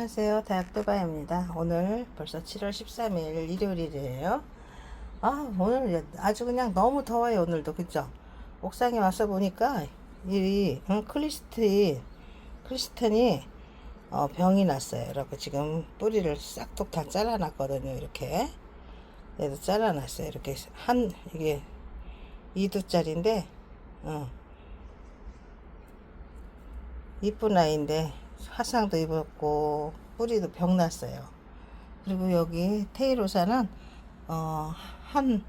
안녕하세요. 대학도바입니다. 오늘 벌써 7월 13일 일요일이에요. 아, 오늘 아주 그냥 너무 더워요, 오늘도. 그죠? 옥상에 와서 보니까 이 응, 클리스트, 클리스턴이 어, 병이 났어요. 이렇게 지금 뿌리를 싹둑 다 잘라놨거든요. 이렇게. 얘도 잘라놨어요. 이렇게 한, 이게 2두짜리인데, 어. 이쁜 아이인데 화상도 입었고 뿌리도 병났어요. 그리고 여기 테이로사는 어, 한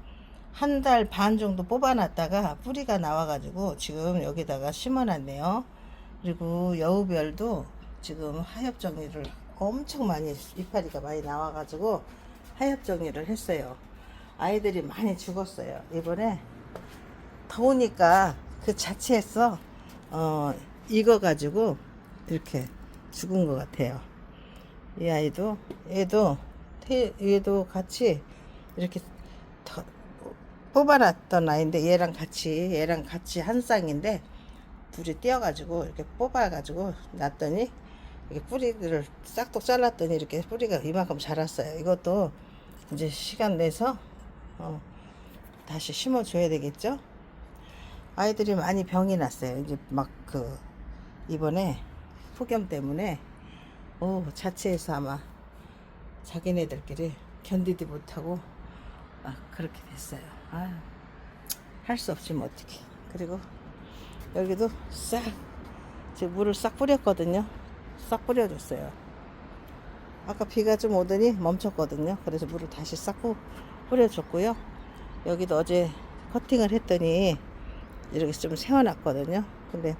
한 달 반 정도 뽑아놨다가 뿌리가 나와가지고 지금 여기다가 심어놨네요. 그리고 여우별도 지금 하엽 정리를 엄청 많이 이파리가 많이 나와가지고 하엽 정리를 했어요. 아이들이 많이 죽었어요. 이번에 더우니까 그 자체에서 어, 익어가지고 이렇게 죽은 것 같아요. 이 아이도 얘도 태, 얘도 같이 이렇게 더, 뽑아놨던 아이인데 얘랑 같이 얘랑 같이 한 쌍인데 불이 띄어가지고 이렇게 뽑아가지고 놨더니 이렇게 뿌리를 싹둑 잘랐더니 이렇게 뿌리가 이만큼 자랐어요. 이것도 이제 시간 내서 어, 다시 심어줘야 되겠죠? 아이들이 많이 병이 났어요. 이제 막 그 이번에 폭염 때문에 오 자체에서 아마 자기네들끼리 견디지 못하고 막 그렇게 됐어요. 할 수 없지 뭐 어떻게. 그리고 여기도 싹 지금 물을 싹 뿌렸거든요. 싹 뿌려줬어요. 아까 비가 좀 오더니 멈췄거든요. 그래서 물을 다시 싹 뿌- 뿌려줬고요. 여기도 어제 커팅을 했더니 이렇게 좀 세워놨거든요. 근데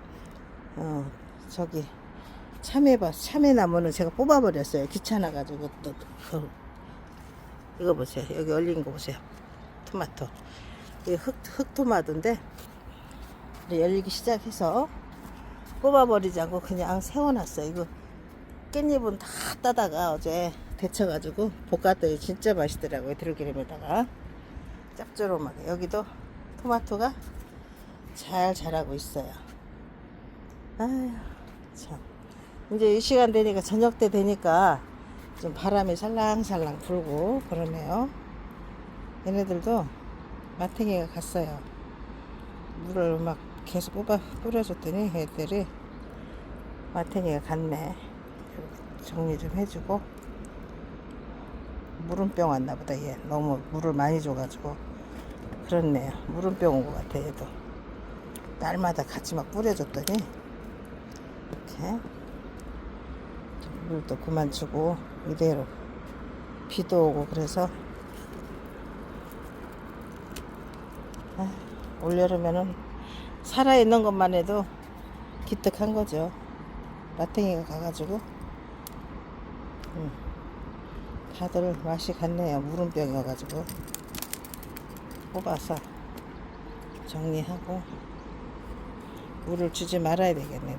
어 저기 참외밭 참외나무는 제가 뽑아버렸어요. 귀찮아가지고 또 그, 이거 보세요. 여기 얼린 거 보세요. 토마토. 이게 흑 흑토마토인데 열리기 시작해서 뽑아버리지 않고 그냥 세워놨어요. 이거 깻잎은 다 따다가 어제 데쳐가지고 볶았더니 진짜 맛있더라고요. 들기름에다가 짭조름하게 여기도 토마토가 잘 자라고 있어요. 아휴, 참. 이제 이 시간 되니까 저녁 때 되니까 좀 바람이 살랑살랑 불고 그러네요. 얘네들도 마탱이가 갔어요. 물을 막 계속 뽑아 뿌려줬더니 애들이 마탱이가 갔네. 정리 좀 해주고 물음병 왔나 보다 얘 너무 물을 많이 줘가지고 그렇네요. 물음병 온 것 같아 얘도. 날마다 같이 막 뿌려줬더니 이렇게 물도 그만 주고 이대로 비도 오고 그래서 아, 올여름에는 살아있는 것만 해도 기특한 거죠. 마탱이가 가가지고 음, 다들 맛이 갔네요. 물음병이어가지고 뽑아서 정리하고 물을 주지 말아야 되겠네.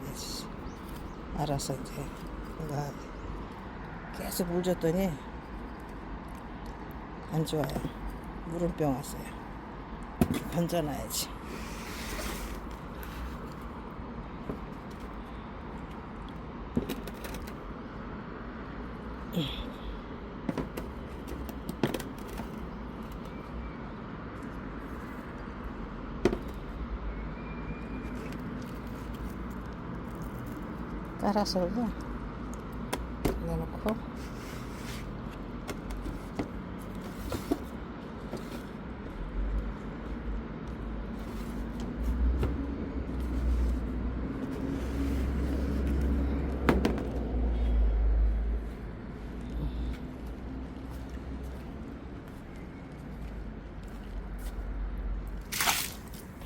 알아서 이제 내가 계속 물 줬더니 안 좋아요. 물음병 왔어요. 건져놔야지. 깔아서 내놓고.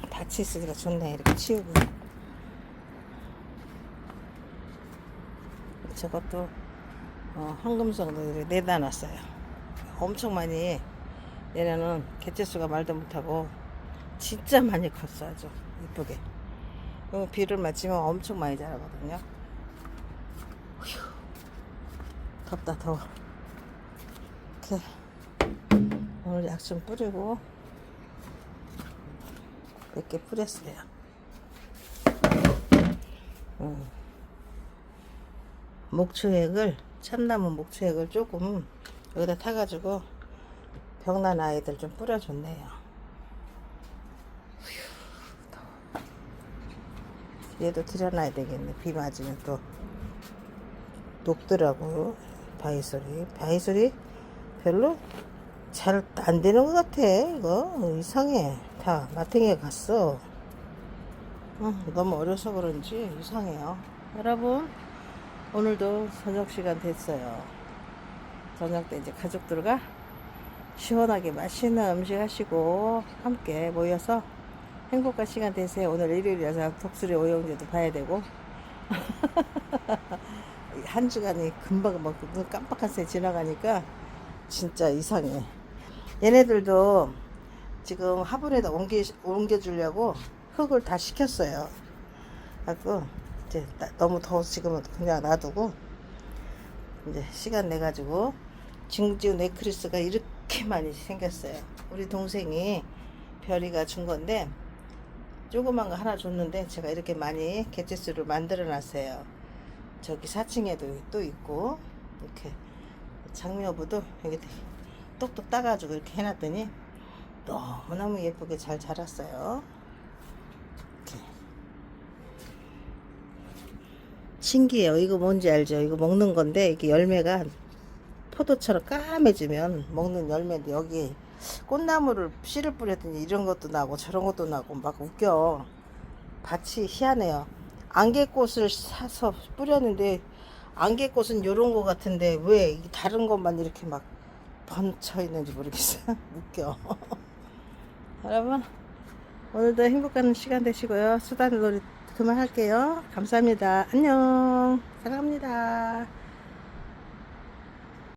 같이 있으니까 좋네 이렇게 치우고. 저것도 어, 황금성도 내다 놨어요. 엄청 많이 얘네는 개체수가 말도 못하고 진짜 많이 컸어 아주 이쁘게. 어, 비를 맞으면 엄청 많이 자라거든요. 휴, 덥다 더워. 이렇게 오늘 약 좀 뿌리고 몇 개 뿌렸어요. 음. 목초액을 참나무 목초액을 조금 여기다 타가지고 병난 아이들 좀 뿌려줬네요. 얘도 들여놔야 되겠네. 비 맞으면 또 녹더라고. 바이솔이. 바이솔이 별로 잘 안 되는 것 같아. 이거 이상해. 다 마탱이에 갔어. 어, 너무 어려서 그런지 이상해요. 여러분, 오늘도 저녁 시간 됐어요. 저녁 때 이제 가족들과 시원하게 맛있는 음식 하시고 함께 모여서 행복한 시간 되세요. 오늘 일요일이라서 독수리 오영제도 봐야 되고. 한 주간이 금방 막눈 깜빡한 새 지나가니까 진짜 이상해. 얘네들도 지금 화분에다 옮기, 옮겨주려고 흙을 다 식혔어요. 그래갖고 이제 나- 너무 더워서 지금은 그냥 놔두고 이제 시간 내 가지고 진주 네크리스가 이렇게 많이 생겼어요. 우리 동생이 별이가 준 건데 조그만 거 하나 줬는데 제가 이렇게 많이 개체수를 만들어 놨어요. 저기 4층에도 또 있고 이렇게 장미여부도 여기 똑똑 따가지고 이렇게 해놨더니 너무너무 예쁘게 잘 자랐어요. 이렇게. 신기해요. 이거 뭔지 알죠? 이거 먹는 건데 이게 열매가 포도처럼 까매지면 먹는 열매인데 여기 꽃나무를 씨를 뿌렸더니 이런 것도 나고 저런 것도 나고 막 웃겨. 밭이 희한해요. 안개꽃을 사서 뿌렸는데 안개꽃은 요런 거 같은데 왜 다른 것만 이렇게 막 번쳐 있는지 모르겠어요. 웃겨. 여러분 오늘도 행복한 시간 되시고요. 수다 놀이 그만할게요. 감사합니다. 안녕. 사랑합니다.